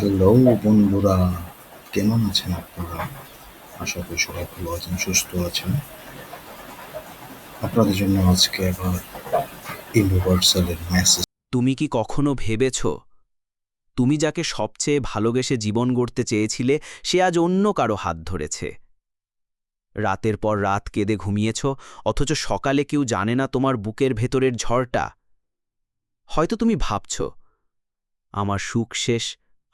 Hello বন্ধুরা, কেমন আছেন আপনারা? আশা করি সবাই ভালো আছেন, সুস্থ আছেন। আপনাদের জন্য আজকে আবার ইউনিভার্সালের মেসেজ তুমি কি কখনো ভেবেছ, তুমি যাকে সবচেয়ে ভালোবেসে জীবন গড়তে চেয়েছিলে, সে আজ অন্য কারও হাত ধরেছে? রাতের পর রাত কেঁদে ঘুমিয়েছ, অথচ সকালে কেউ জানে না তোমার বুকের ভেতরের ঝড়টা। হয়তো তুমি ভাবছ, আমার সুখ শেষ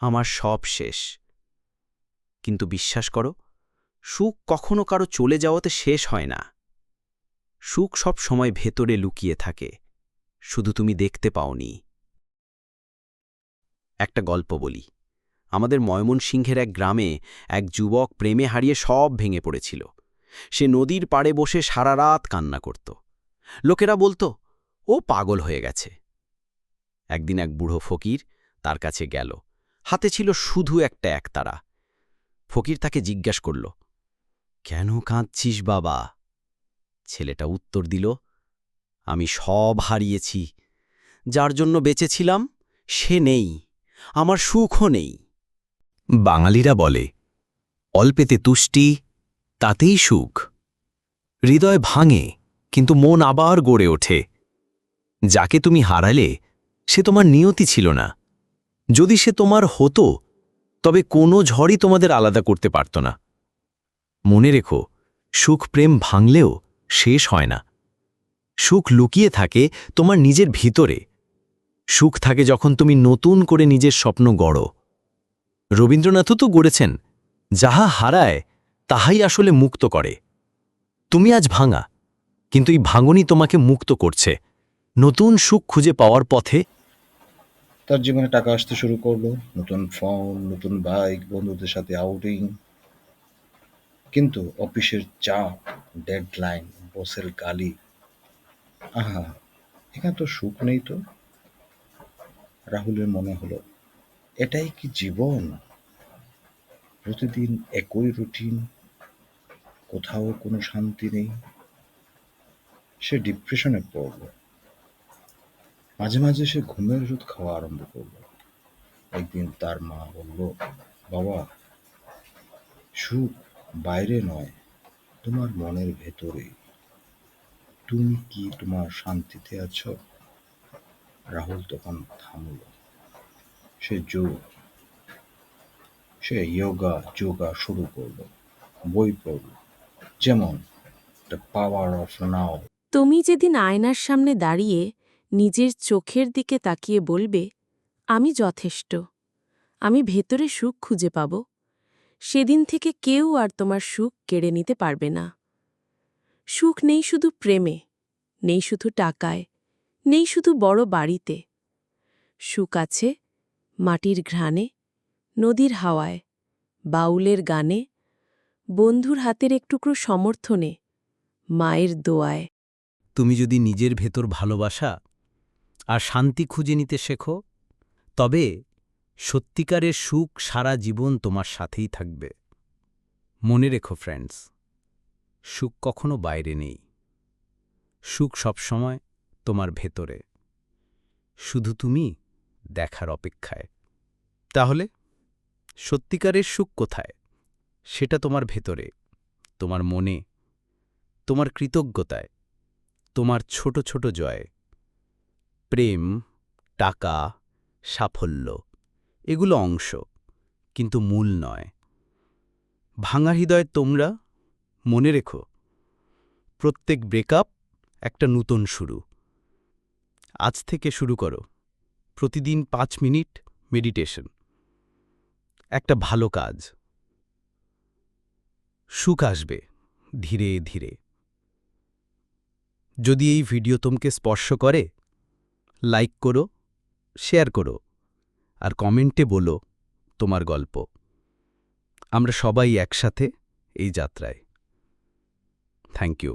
আমার সব শেষ। কিন্তু বিশ্বাস করো, সুখ কখনো কারও চলে যাওয়াতে শেষ হয় না। সুখ সব সময় ভেতরে লুকিয়ে থাকে, শুধু তুমি দেখতে পাওনি। একটা গল্প বলি। আমাদের ময়মনসিংহের এক গ্রামে এক যুবক প্রেমে হারিয়ে সব ভেঙে পড়েছিল। সে নদীর পাড়ে বসে সারা রাত কান্না করত। লোকেরা বলতো, ও পাগল হয়ে গেছে। একদিন এক বুড়ো ফকির তার কাছে গেল। হাতে ছিল শুধু একটা একতারা। ফকির তাকে জিজ্ঞাস করল, কেন কাঁদছিস বাবা? ছেলেটা উত্তর দিল, আমি সব হারিয়েছি। যার জন্য বেঁচেছিলাম, সে নেই, আমার সুখও নেই। বাঙালিরা বলে, অল্পেতে তুষ্টি, তাতেই সুখ। হৃদয় ভাঙে, কিন্তু মন আবার গড়ে ওঠে। যাকে তুমি হারালে, সে তোমার নিয়তি ছিল না। যদি সে তোমার হতো, তবে কোনো ঝড়ই তোমাদের আলাদা করতে পারত না। মনে রেখো, সুখ প্রেম ভাঙলেও শেষ হয় না। সুখ লুকিয়ে থাকে তোমার নিজের ভিতরে। সুখ থাকে যখন তুমি নতুন করে নিজের স্বপ্ন গড়ো। রবীন্দ্রনাথও তো গড়েছেন, যাহা হারায় তাহাই আসলে মুক্ত করে। তুমি আজ ভাঙা, কিন্তু এই ভাঙনই তোমাকে মুক্ত করছে। নতুন সুখ খুঁজে পাওয়ার পথে তার জীবনে টাকা আসতে শুরু করল, নতুন ফোন নতুন বাইক বন্ধুদের সাথে আউটিং কিন্তু অফিসের চাপ ডেডলাইন বসের গালি। আহা, এখানে তো সুখ নেই তো? রাহুলের মনে হলো, এটাই কি জীবন? প্রতিদিন একই রুটিন কোথাও কোনো শান্তি নেই। সে ডিপ্রেশনে পড়ল। মাঝে মাঝে সে ঘুমের ওষুধ খাওয়া আরম্ভ করল। একদিন তার মা বলল, বাবা, সুখ বাইরে নয়, তোমার মনের ভেতরে। তুমি কি তোমার শান্তিতে আছো? রাহুল তখন থামল। সে যোগ, সে যোগা যোগা শুরু করল, বই পড়ল, যেমন দ্য পাওয়ার অফ নাও তুমি যেদিন আয়নার সামনে দাঁড়িয়ে নিজের চোখের দিকে তাকিয়ে বলবে, আমি যথেষ্ট। আমি ভেতরে সুখ খুঁজে পাব। সেদিন থেকে কেউ আর তোমার সুখ কেড়ে নিতে পারবে না। সুখ নেই শুধু প্রেমে, নেই শুধু টাকায়, নেই শুধু বড় বাড়িতে। সুখ আছে মাটির ঘ্রাণে, নদীর হাওয়ায়, বাউলের গানে, বন্ধুর হাতের একটুকরো সমর্থনে, মায়ের দোয়ায়। তুমি যদি নিজের ভেতর ভালোবাসা আর শান্তি খুঁজে নিতে শেখো। তবে সত্যিকারের সুখ সারা জীবন তোমার সাথেই থাকবে। মনে রেখো ফ্রেন্ডস সুখ কখনো বাইরে নেই। সুখ সবসময় তোমার ভেতরে। শুধু তুমি দেখার অপেক্ষায়। তাহলে সত্যিকারের সুখ কোথায়? সেটা তোমার ভেতরে, তোমার মনে, তোমার কৃতজ্ঞতায়, তোমার ছোট ছোট জয়। প্রেম, টাকা, সাফল্য, এগুলো অংশ, কিন্তু মূল নয়। ভাঙা হৃদয় তোমরা মনে রেখো, প্রত্যেক ব্রেকআপ একটা নূতন শুরু। আজ থেকে শুরু করো, প্রতিদিন পাঁচ মিনিট মেডিটেশন। একটা ভালো কাজ। সুখ আসবে ধীরে ধীরে। যদি এই ভিডিও তোমাকে স্পর্শ করে লাইক করো শেয়ার করো আর কমেন্টে বলো তোমার গল্প। আমরা সবাই একসাথে এই যাত্রায়। Thank you